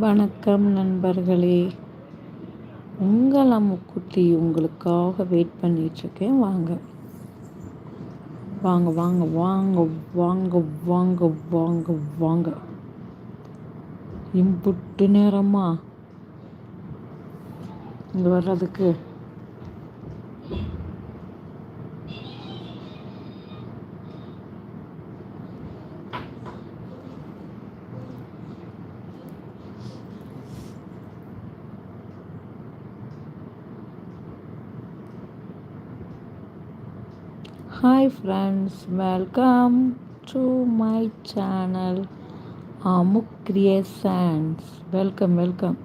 வணக்கம் நண்பர்களே. உங்கள் அம்முக்குட்டி உங்களுக்காக வெயிட் பண்ணிகிட்ருக்கேன் வாங்க. வாங்க வாங்க வாங்க வாங்க வாங்க வாங்க வாங்க. இம்புட்டு நேரமா? இங்கே வர்றதுக்கு. Hi friends welcome to my channel Amuk creations welcome welcome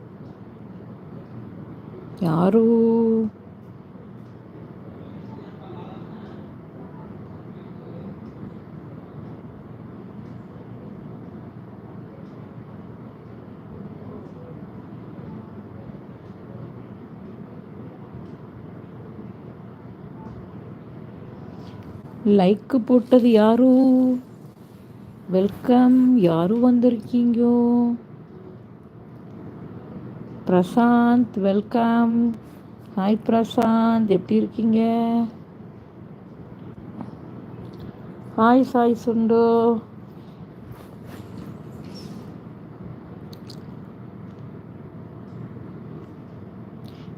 யாரும் லைக்கு போட்டது யாரோ? வெல்கம் யாரும் வந்திருக்கீங்கோ? பிரசாந்த் வெல்கம் ஹாய் பிரசாந்த் எப்படி இருக்கீங்க? ஹாய் சாய் சுண்டோ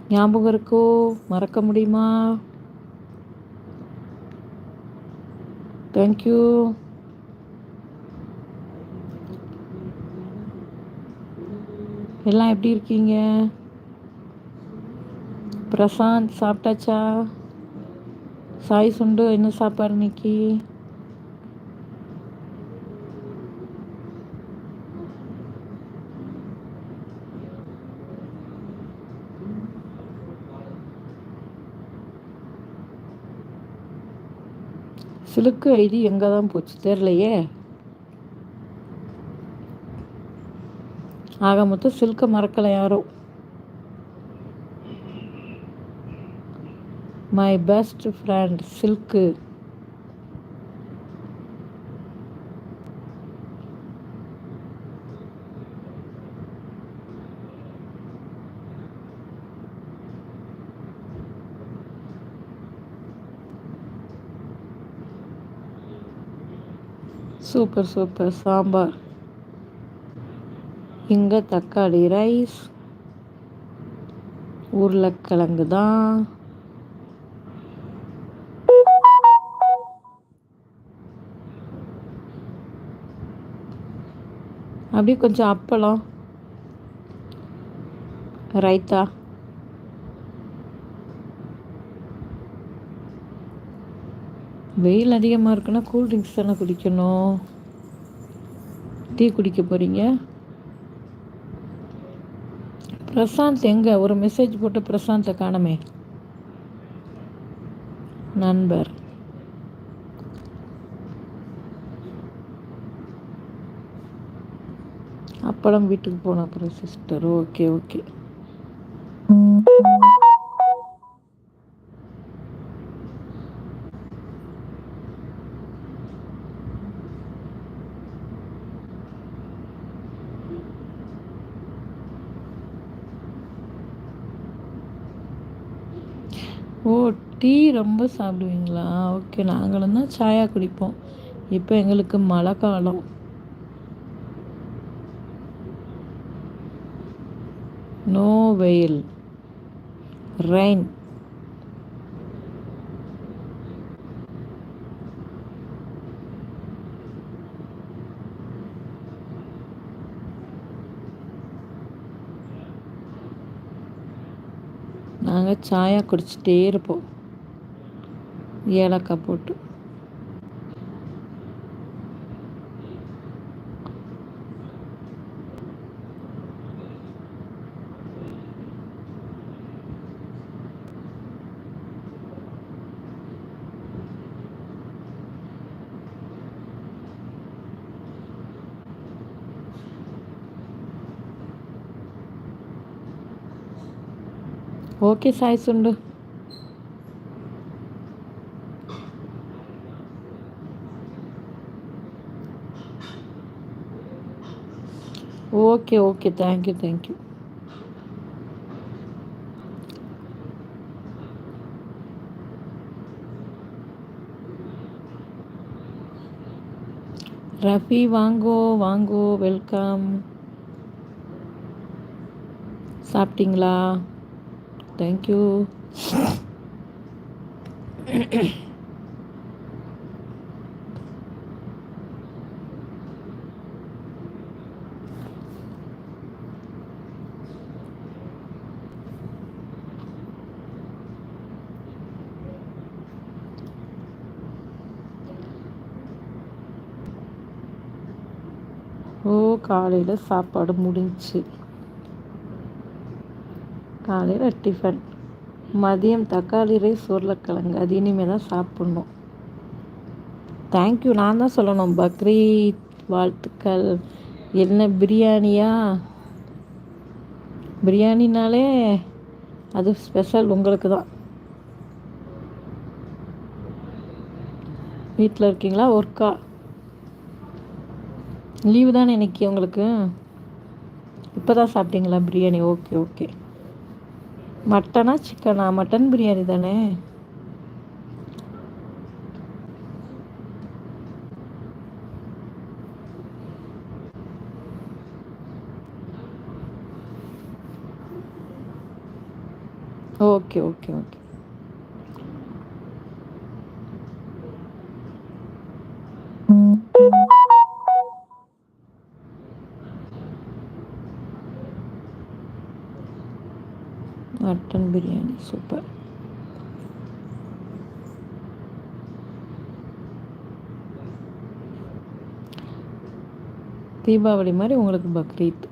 ஞாபகம் இருக்கோ? மறக்க முடியுமா? தேங்க்யூ எல்லாம் எப்படி இருக்கீங்க? பிரசாந்த் சாப்பிட்டாச்சா? சாய் சுண்டு என்ன சாப்பாடு இன்னைக்கு? சிலுக்கு ஐடி எங்கே தான் போச்சு? தெரிலையே ஆக மொத்தம் சில்கை மறக்கலை யாரும் my best friend silk. Super super. Sambar. இங்கே தக்காளி ரைஸ். உருளைக்கிழங்கு தான். அப்படியே கொஞ்சம் அப்பளம். ரைத்தா. வெயில் அதிகமாக இருக்குன்னா கூல்ட்ரிங்க்ஸ் தானே குடிக்கணும். டீ குடிக்க போகிறீங்க பிரசாந்த் எங்கே? ஒரு மெசேஜ் போட்டு பிரசாந்தை காணமே. நண்பர். அப்பளம் வீட்டுக்கு போன அப்புறம் சிஸ்டர் ஓகே ஓகே. ஓ டீ ரொம்ப சாப்பிடுவீங்களா? ஓகே நாங்களும் தான் சாயா குடிப்போம். இப்போ எங்களுக்கு மழை காலம். நோ வெயில். ரெயின் ಆಗ சாயா குடிச்சிட்டே இருப்போம் ஏலக்காய் போட்டு okay Sai సుండు okay okay thank you thank you Rafi வாங்கோ வாங்கோ வெல்கம் சாப்பிட்டீங்களா தேங்க்யூ ஓ காலையில் சாப்பாடு முடிஞ்சு காலையில் டிஃபன் மதியம் தக்காளி ரைஸ் உருளைக்கிழங்கு. அது இனிமேல் தான் சாப்பிட்ணும். தேங்க்யூ நான் தான் சொல்லணும். பக்ரீத் வாழ்த்துக்கள். என்ன பிரியாணியா? பிரியாணினாலே அது ஸ்பெஷல் உங்களுக்கு தான். வீட்டில் இருக்கீங்களா? ஒர்க்கா லீவு தானே இன்னைக்கு உங்களுக்கு? இப்போ தான் சாப்பிட்டீங்களா? பிரியாணி? ஓகே ஓகே மட்டனா சிக்கனா? மட்டன் பிரியாணி தானே? Okay okay okay. Super. Deepavali மாதிரி உங்களுக்கு பக்ரீத்.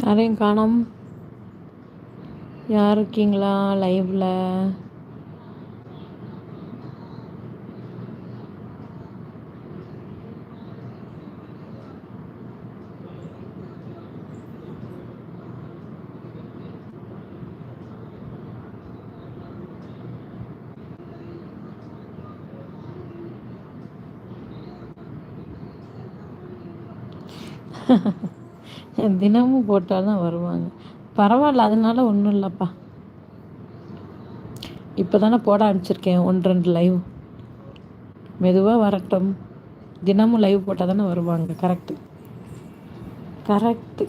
யாரையும் காணோம் யார் இருக்கீங்களா லைவில் தினமும் போட்டால் தான் வருவாங்க. பரவாயில்ல அதனால ஒன்றும் இல்லைப்பா. இப்போ தானே போட ஆரம்பிச்சிருக்கேன் ஒன்று ரெண்டு லைவ் மெதுவாக வரட்டும். தினமும் லைவ் போட்டால் தானே வருவாங்க கரெக்டு கரெக்டு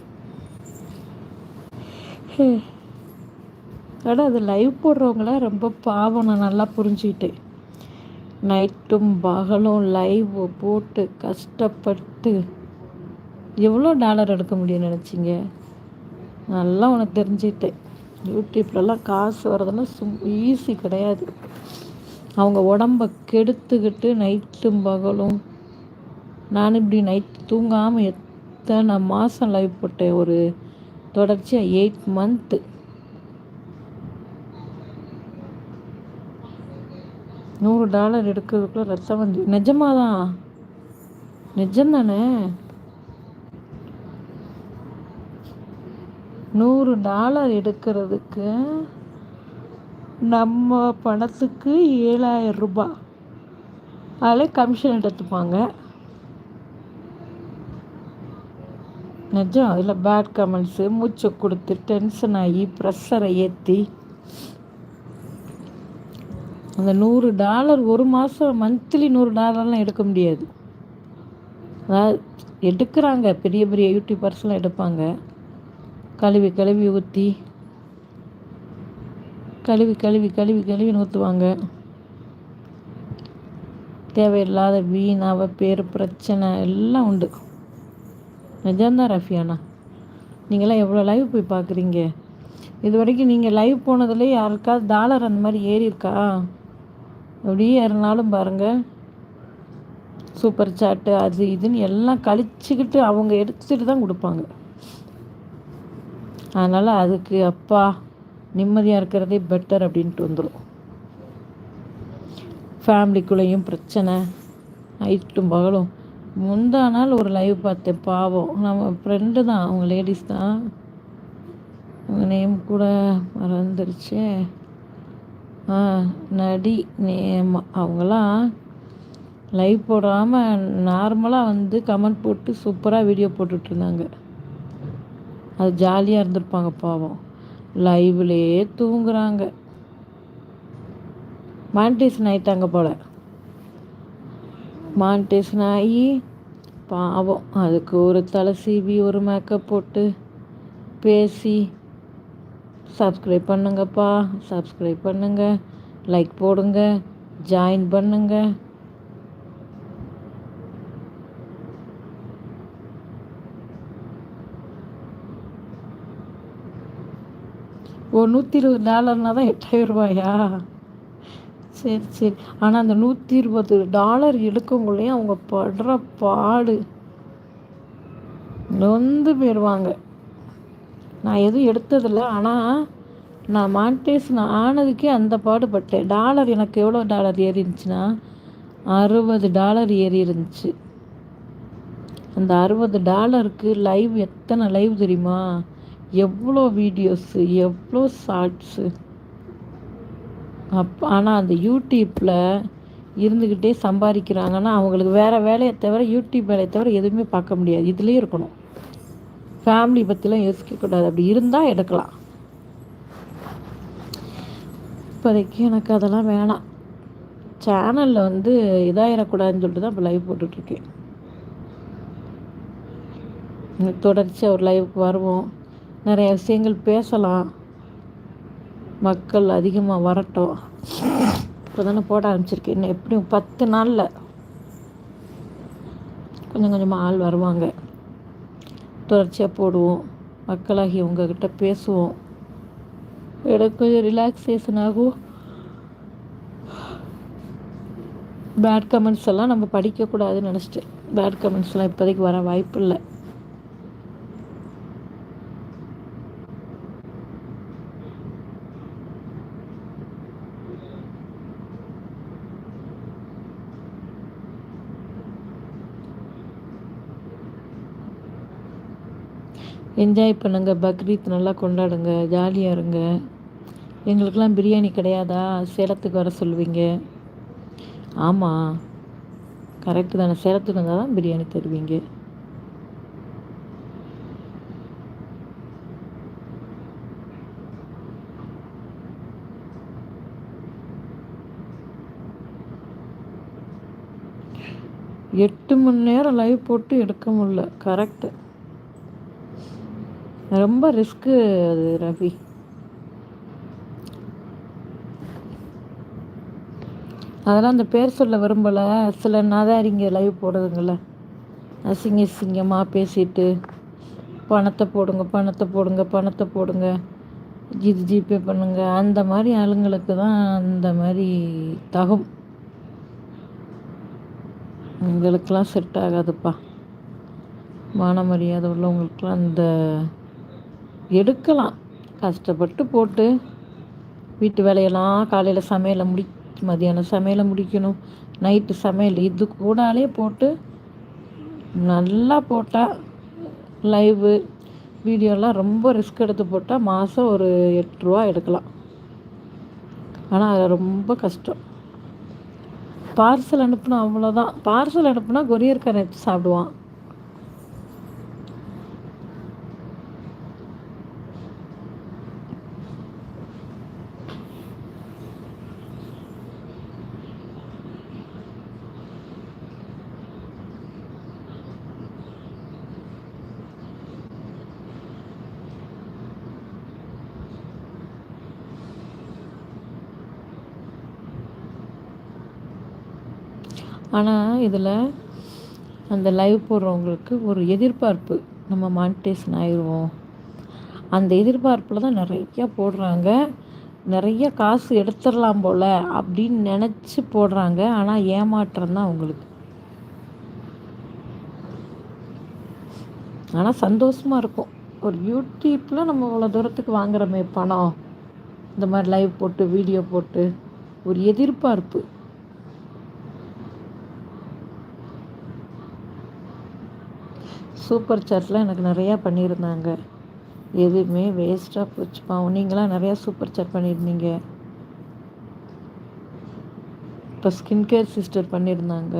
அட அது லைவ் போடுறவங்கள ரொம்ப பாவம் நான் நல்லா புரிஞ்சுக்கிட்டேன். நைட்டும் பகலும் லைவ் போட்டு கஷ்டப்பட்டு எவ்வளோ டாலர் எடுக்க முடியும்னு நினச்சிங்க? நல்லா உனக்கு தெரிஞ்சுக்கிட்டேன் யூடியூப்லலாம் காசு வர்றதுன்னா சும் ஈஸி கிடையாது. அவங்க உடம்ப கெடுத்துக்கிட்டு நைட்டும் பகலும் நான் இப்படி நைட் தூங்காமல் எத்தனை மாதம் லைவ் போட்டேன்? ஒரு தொடர்ச்சியாக எயிட் மந்த்து நூறு டாலர் எடுக்கிறதுக்குள்ள ரத்தம் வந்து நிஜமாக தான் நிஜம்தானே? நூறு டாலர் எடுக்கிறதுக்கு நம்ம பணத்துக்கு ஏழாயிரம் ரூபாய் அதில் கமிஷன் எடுத்துப்பாங்க. நிஜம் அதில் பேட் கமெண்ட்ஸு மூச்சை கொடுத்து டென்ஷன் ஆகி ப்ரெஷரை ஏற்றி அந்த நூறு டாலர் ஒரு மாதம் மந்த்லி நூறு டாலர்லாம் எடுக்க முடியாது. அதாவது எடுக்கிறாங்க பெரிய பெரிய யூடியூபர்ஸ்லாம் எடுப்பாங்க. கழுவி கழுவி ஊற்றி கழுவி கழுவி கழுவி கழுவி ஊற்றுவாங்க தேவையில்லாத வீணாவ பேர் பிரச்சனை எல்லாம் உண்டு. நிஜம்தான் ரஃபியானா நீங்களாம் எவ்வளோ லைவ் போய் பார்க்குறீங்க இது வரைக்கும் நீங்கள் லைவ் போனதுலேயே யாருக்காவது டாலர் அந்த மாதிரி ஏறி இருக்கா? அப்படியே ஏறினாலும் பாருங்கள் சூப்பர் சாட்டு அது இதுன்னு எல்லாம் கழிச்சுக்கிட்டு அவங்க எடுத்துகிட்டு தான் கொடுப்பாங்க. அதனால் அதுக்கு அப்பா நிம்மதியாக இருக்கிறதே பெட்டர் அப்படின்ட்டு வந்துடும் ஃபேமிலிக்குள்ளேயும் பிரச்சனை நைட்டும் பகலும். முந்தா நாள் ஒரு லைவ் பார்த்தேன் பாவம். நம்ம ஃப்ரெண்டு தான் அவங்க லேடிஸ் தான். அவங்க நேம் கூட மறந்துருச்சு. ஆ நடி நேம். அவங்களாம் லைவ் போடாமல் நார்மலாக வந்து கமெண்ட் போட்டு சூப்பராக வீடியோ போட்டுட்ருந்தாங்க அது ஜாலியாக இருந்திருப்பாங்க பாவம். லைவ்லேயே தூங்குறாங்க. மான்டேஷன் ஆயிட்டாங்க போல். மானிட்டேஷன் ஆகி பாவம். அதுக்கு ஒரு தலை சீவி ஒரு மேக்கப் போட்டு பேசி சப்ஸ்கிரைப் பண்ணுங்கப்பா சப்ஸ்கிரைப் பண்ணுங்கள் லைக் போடுங்க ஜாயின் பண்ணுங்கள் ஓ நூற்றி இருபது டாலர்னால் தான் எட்டாயிரம் ரூபாயா? சரி சரி. ஆனால் அந்த நூற்றி இருபது டாலர் எடுக்கக்குள்ளேயும் அவங்க படுற பாடு. நொந்து போயிடுவாங்க நான் எதுவும் எடுத்ததில்லை. ஆனால் நான் மான்டேஷன் ஆனதுக்கே அந்த பாடுபட்டேன். டாலர் எனக்கு எவ்வளோ டாலர் ஏறி இருந்துச்சுன்னா அறுபது டாலர் ஏறி இருந்துச்சு அந்த அறுபது டாலருக்கு லைவ் எத்தனை லைவ் தெரியுமா? எவ்வளோ வீடியோஸு எவ்வளோ ஷார்ட்ஸு அப் ஆனால் அந்த யூடியூப்பில் இருந்துக்கிட்டே சம்பாதிக்கிறாங்கன்னா அவங்களுக்கு வேறு வேலையை தவிர யூடியூப் வேலையை தவிர எதுவுமே பார்க்க முடியாது. இதுலேயும் இருக்கணும். ஃபேமிலி பற்றிலாம் யோசிக்கக்கூடாது அப்படி இருந்தால் எடுக்கலாம். இப்போதைக்கு எனக்கு அதெல்லாம் வேணாம். சேனலில் வந்து இதாகிடக்கூடாதுன்னு சொல்லிட்டு தான் இப்போ லைவ் போட்டுட்ருக்கேன். தொடர்ச்சியாக ஒரு லைவுக்கு வருவோம். நிறைய விஷயங்கள் பேசலாம். மக்கள் அதிகமாக வரட்டும். இப்போ தானே போட ஆரம்பிச்சிருக்கேன். இன்னும் எப்படியும் பத்து நாளில் கொஞ்சம் கொஞ்சமாக ஆள் வருவாங்க. தொடர்ச்சியாக போடுவோம். மக்களாகி உங்ககிட்ட பேசுவோம். எனக்கு கொஞ்சம் ரிலாக்ஸேஷன் ஆகும். பேட் கமெண்ட்ஸ் எல்லாம் நம்ம படிக்கக்கூடாதுன்னு நினச்சிட்டு பேட் கமெண்ட்ஸ்லாம் இப்போதைக்கு வர வாய்ப்பு இல்லை என்ஜாய் பண்ணுங்கள் பக்ரீத் நல்லா கொண்டாடுங்க ஜாலியாக இருங்க. எங்களுக்கெல்லாம் பிரியாணி கிடையாதா? சேலத்துக்கு வர சொல்லுவீங்க. ஆமாம் கரெக்டு தானே. சேலத்துக்கு வந்தால் தான் பிரியாணி தருவீங்க. எட்டு மணி நேரம் லைவ் போட்டு எடுக்க முடில கரெக்டு ரொம்ப ரிஸ்க்கு அது ரவி. அதெல்லாம் அந்த பேர் சொல்ல விரும்பலை. சில நாதாரிங்க லைவ் போடுதுங்கள அசிங்க சிங்கமாக பேசிட்டு பணத்தை போடுங்க பணத்தை போடுங்க பணத்தை போடுங்க இது ஜிபே பண்ணுங்க. அந்த மாதிரி ஆளுங்களுக்கு தான் அந்த மாதிரி தகும். உங்களுக்கெல்லாம் செட் ஆகாதுப்பா. மான மரியாதை உள்ளவங்களுக்கெல்லாம் அந்த எடுக்கலாம். கஷ்டப்பட்டு போட்டு வீட்டு வேலையெல்லாம் காலையில் சமையலை முடி மதியானம் சமையலை முடிக்கணும் நைட்டு சமையல் இது கூடாலே போட்டு நல்லா போட்டால் லைவு வீடியோலாம் ரொம்ப ரிஸ்க் எடுத்து போட்டால் மாதம் ஒரு எட்டு ரூபா எடுக்கலாம். ஆனால் அது ரொம்ப கஷ்டம். பார்சல் அனுப்புனா அவ்வளோதான் பார்சல் அனுப்புனா கொரியர்காரன் எடுத்து சாப்பிடுவான். ஆனால் இதில் அந்த லைவ் போடுறவங்களுக்கு ஒரு எதிர்பார்ப்பு. நம்ம மானிட்டேஷன் ஆயிடுவோம் அந்த எதிர்பார்ப்பில் தான் நிறையா போடுறாங்க. நிறைய காசு எடுத்துடலாம் போல் அப்படின்னு நினச்சி போடுறாங்க. ஆனால் ஏமாற்றம் தான் அவங்களுக்கு. ஆனால் சந்தோஷமாக இருக்கும். ஒரு யூடியூப்பில் நம்ம இவ்வளோ தூரத்துக்கு வாங்குகிறோமே பணம். இந்த மாதிரி லைவ் போட்டு வீடியோ போட்டு ஒரு எதிர்பார்ப்பு. சூப்பர் சாட்லாம் எனக்கு நிறையா பண்ணியிருந்தாங்க. எதுவுமே வேஸ்ட்டாக போச்சு. பாவம் நீங்களாம் நிறையா சூப்பர் சாட் பண்ணியிருந்தீங்க. இப்போ ஸ்கின் கேர் சிஸ்டர் பண்ணியிருந்தாங்க.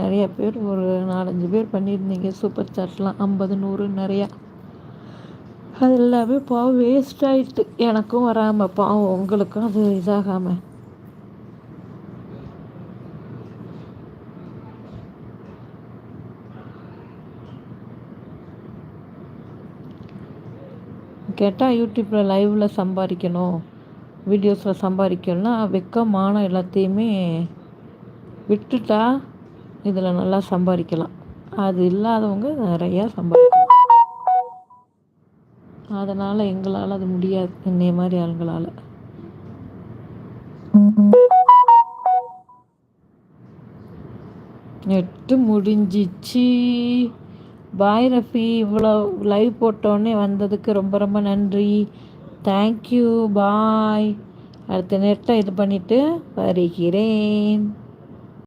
நிறைய பேர் ஒரு நாலஞ்சு பேர் பண்ணியிருந்தீங்க சூப்பர் சாட்லாம். ஐம்பது நூறு நிறையா. அது எல்லாமே பாவம் வேஸ்ட் ஆகிட்டு எனக்கும் வராமல் பாவம் உங்களுக்கும் அது இதாகாமல் கேட்டால் யூடியூப்பில் லைவில் சம்பாதிக்கணும் வீடியோஸில் சம்பாதிக்கணும்னா வெக்கமான எல்லாத்தையுமே விட்டுட்டா இதில் நல்லா சம்பாதிக்கலாம். அது இல்லாதவங்க நிறையா சம்பாதிக்கலாம். அதனால் எங்களால் அது முடியாது என்னைய மாதிரி ஆளுங்களால். எட்டு முடிஞ்சிச்சு. பாய் ரஃபி இவ்வளோ லைவ் போட்டோடனே வந்ததுக்கு ரொம்ப ரொம்ப நன்றி. தேங்க்யூ பாய் அடுத்த நெட்டை இது பண்ணிவிட்டு வருகிறேன்.